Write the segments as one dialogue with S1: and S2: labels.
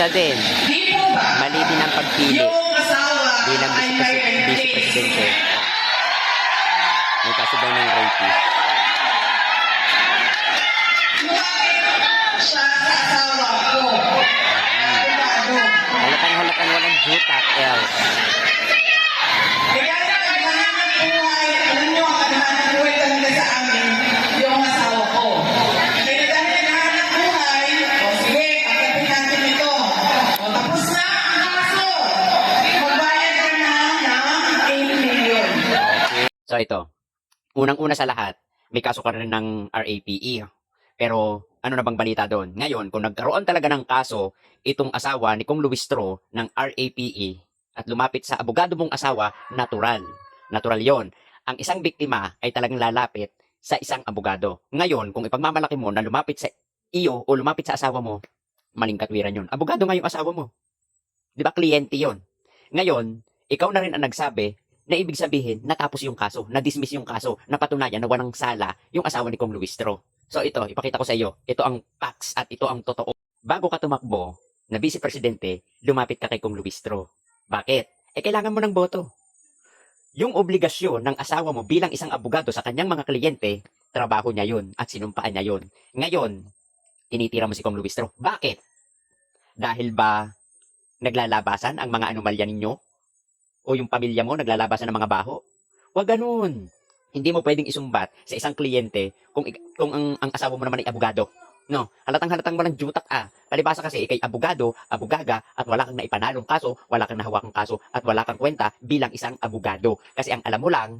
S1: Isa din, mali din ang pagpili bilang vice presidente. Ah. May kaso daw ng rapist. So ito, unang-una sa lahat, may kaso ka rin ng RAPE. Pero ano na bang balita doon? Ngayon, kung nagkaroon talaga ng kaso, itong asawa ni Kong Luistro ng RAPE at lumapit sa abogado mong asawa, natural. Natural yon. Ang isang biktima ay talagang lalapit sa isang abogado. Ngayon, kung ipagmamalaki mo na lumapit sa iyo o lumapit sa asawa mo, maling katwiran yun. Abogado nga yung asawa mo. Di ba? Kliyente yon. Ngayon, ikaw na rin ang nagsabi na ibig sabihin, natapos yung kaso, na-dismiss yung kaso, napatunayan na walang sala yung asawa ni Kong Luistro. So ito, ipakita ko sa iyo, ito ang facts at ito ang totoo. Bago ka tumakbo na vice presidente, lumapit ka kay Kong Luistro. Bakit? Eh kailangan mo ng boto. Yung obligasyon ng asawa mo bilang isang abogado sa kanyang mga kliyente, trabaho niya yun at sinumpaan niya yun. Ngayon, tinitira mo si Kong Luistro. Bakit? Dahil ba naglalabasan ang mga anomalya ninyo? O yung pamilya mo naglalabasan ng mga baho. Huwag ganun. Hindi mo pwedeng isumbat sa isang kliyente kung, kung ang, ang asawa mo naman ay abogado. No, halatang halatang walang jutak ah. Palibasa kasi ikay abogado, abogaga, at wala kang naipanalong kaso, wala kang nahawakang kaso, at wala kang kwenta bilang isang abogado. Kasi ang alam mo lang,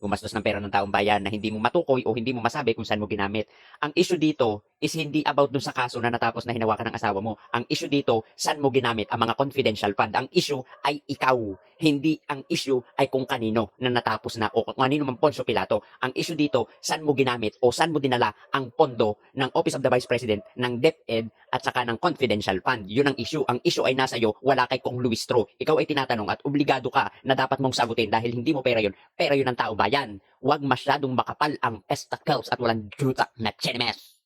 S1: gumastos ng pera ng taong bayan na hindi mo matukoy o hindi mo masabi kung saan mo ginamit. Ang issue dito is hindi about dun sa kaso na natapos na hinawakan ng asawa mo. Ang issue dito, saan mo ginamit ang mga confidential fund. Ang issue ay ikaw. Hindi ang issue ay kung kanino na natapos na o kung kanino man Poncio Pilato. Ang issue dito, saan mo ginamit o saan mo dinala ang pondo ng Office of the Vice President, ng DepEd at saka ng confidential fund. Yun ang issue. Ang issue ay nasa iyo, wala kay Kong Luistro. Ikaw ay tinatanong at obligado ka na dapat mong sagutin dahil hindi mo pera yun. Pera yun ng tao bayan. Huwag masyadong makapal ang testicles at walang jutak na chinemes.